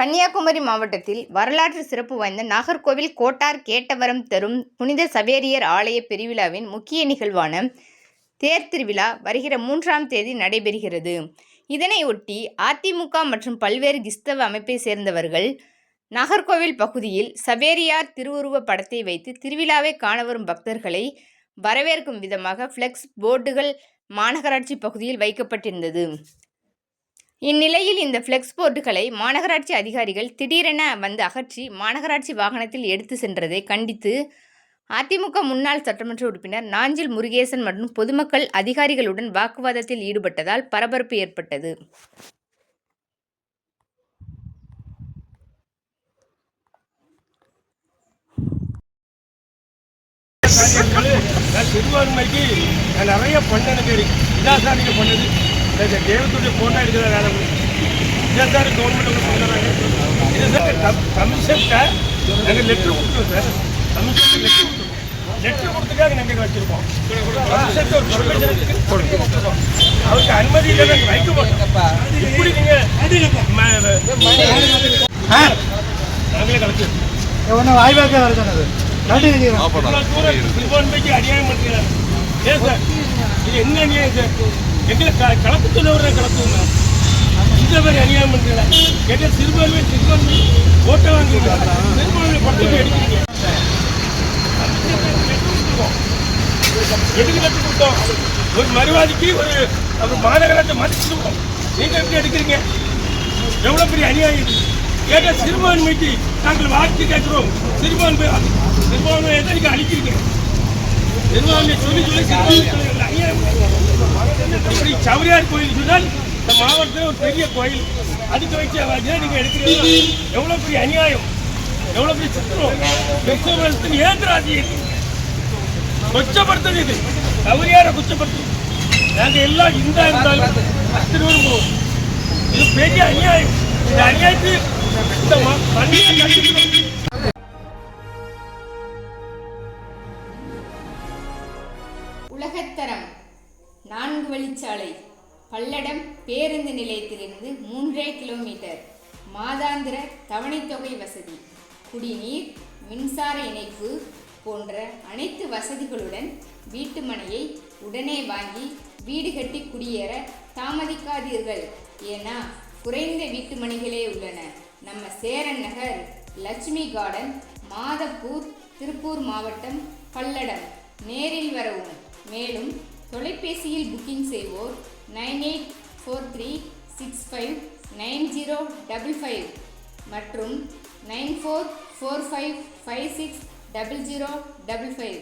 கன்னியாகுமரி மாவட்டத்தில் வரலாற்று சிறப்பு வாய்ந்த நாகர்கோவில் கோட்டார் கேட்டவரம் தரும் புனித சவேரியார் ஆலய பெருவிழாவின் முக்கிய நிகழ்வான தேர் திருவிழா வருகிற மூன்றாம் தேதி நடைபெறுகிறது. இதனையொட்டி அதிமுக மற்றும் பல்வேறு கிறிஸ்தவ அமைப்பை சேர்ந்தவர்கள் நாகர்கோவில் பகுதியில் சவேரியார் திருவுருவ படத்தை வைத்து திருவிழாவை காண வரும் பக்தர்களை வரவேற்கும் விதமாக ஃப்ளெக்ஸ் போர்டுகள் மாநகராட்சி பகுதியில் வைக்கப்பட்டிருந்தது. இந்நிலையில் இந்த ஃப்ளெக்ஸ் போர்டுகளை மாநகராட்சி அதிகாரிகள் திடீரென வந்து அகற்றி மாநகராட்சி வாகனத்தில் எடுத்து சென்றதை கண்டித்து அதிமுக முன்னாள் சட்டமன்ற உறுப்பினர் நாஞ்சில் முருகேசன் மற்றும் பொதுமக்கள் அதிகாரிகளுடன் வாக்குவாதத்தில் ஈடுபட்டதால் பரபரப்பு ஏற்பட்டது. சிறுபான்மைக்கு நிறைய பண்ணேன்னு தெரியும் இதான் சார் நீங்கள் பண்ணது இந்த தேவத்துடைய போட்டோ எடுக்கிற வேலை இதான் சார் கவர்மெண்ட் பண்ணுறாங்க இது சார் கமிஷன்கிட்ட நாங்கள் லெட்ரு கொடுத்தோம் சார். கமிஷன் லெட்ரு கொடுத்தோம் லெட்ரு கொடுத்துக்காக நாங்கள் வச்சுருக்கோம். கமிஷனுக்கு ஒரு பர்மிஷனுக்கு கொடுத்துருக்கோம் அவருக்கு அனுமதி இல்லை நாங்கள் வைக்க மாட்டோம். இப்படி நீங்கள் நாங்களே கலந்துருக்கோம் ஒன்று வாய்ப்பாக்க வர சொன்னது. நன்றி அநியாயம் பண்ணுறாங்க ஏன் சார்? இது என்ன அநியாயம் சார்? எங்களை க கலப்பு சொன்னவரை கலப்புங்க இந்த மாதிரி அநியாயம் பண்ணுறீங்களா எங்க சிறுபான்மை சிறுபான்மை ஓட்டை வாங்கிருக்காங்க சிறுபான்மை படத்தை எடுக்கிறீங்க. எதுக்கு கற்றுக் கொடுத்தோம். ஒரு மறுவாதிக்கு ஒரு அவர் மாநகராட்சி மதிச்சிருக்கோம் நீங்கள் நீங்க எப்படி எடுக்கிறீங்க? எவ்வளவு பெரிய அநியாயம் இது? கேட்ட சிறுபான்மைக்கு நாங்கள் வாக்கு கேட்குறோம். சிறுபான்மை சிறுபான்மை எதை நீங்கள் அழிக்கிறீங்க? சிறுபான்மை சொல்லி சொல்லி சிறுபான்மை அநியாயம் இப்படி சவரியார் கோயில் சொன்னால் இந்த மாவட்டத்தில் ஒரு பெரிய கோயில். அதுக்கு வச்சு வாங்க நீங்க எடுக்கிறீங்க எவ்வளவு பெரிய அநியாயம். எவ்வளவு பெரிய சித்திரம். கிறிஸ்தவத்தின் ஏந்திராதி கொச்சப்படுத்தது இது. சவுரியாரை கொச்சப்படுத்து நாங்க எல்லாம் இந்தா இருந்தாலும் அத்தனை பேரும் போவோம். இது பெரிய அநியாயம். இந்த அநியாயத்துக்கு இந்த மண்ணியை கண்டிக்கணும் உலகத்தரம். நான்கு வழிச்சாலை. பல்லடம் பேருந்து நிலையத்திலிருந்து மூன்றே கிலோமீட்டர். மாதாந்திர தவணைத்தொகை வசதி. குடிநீர் மின்சார இணைப்பு போன்ற அனைத்து வசதிகளுடன் வீட்டு மனையை உடனே வாங்கி வீடு கட்டி குடியேற தாமதிக்காதீர்கள். ஏன்னா குறைந்த வீட்டு மனைகளே உள்ளன. நம்ம சேரன் நகர் லட்சுமி கார்டன் மாதப்பூர் திருப்பூர் மாவட்டம் பல்லடம். நேரில் வரவும். மேலும் தொலைபேசியில் புக்கிங் செய்வோர் nine eight four three six five nine zero double five மற்றும் nine four four five five six double zero double five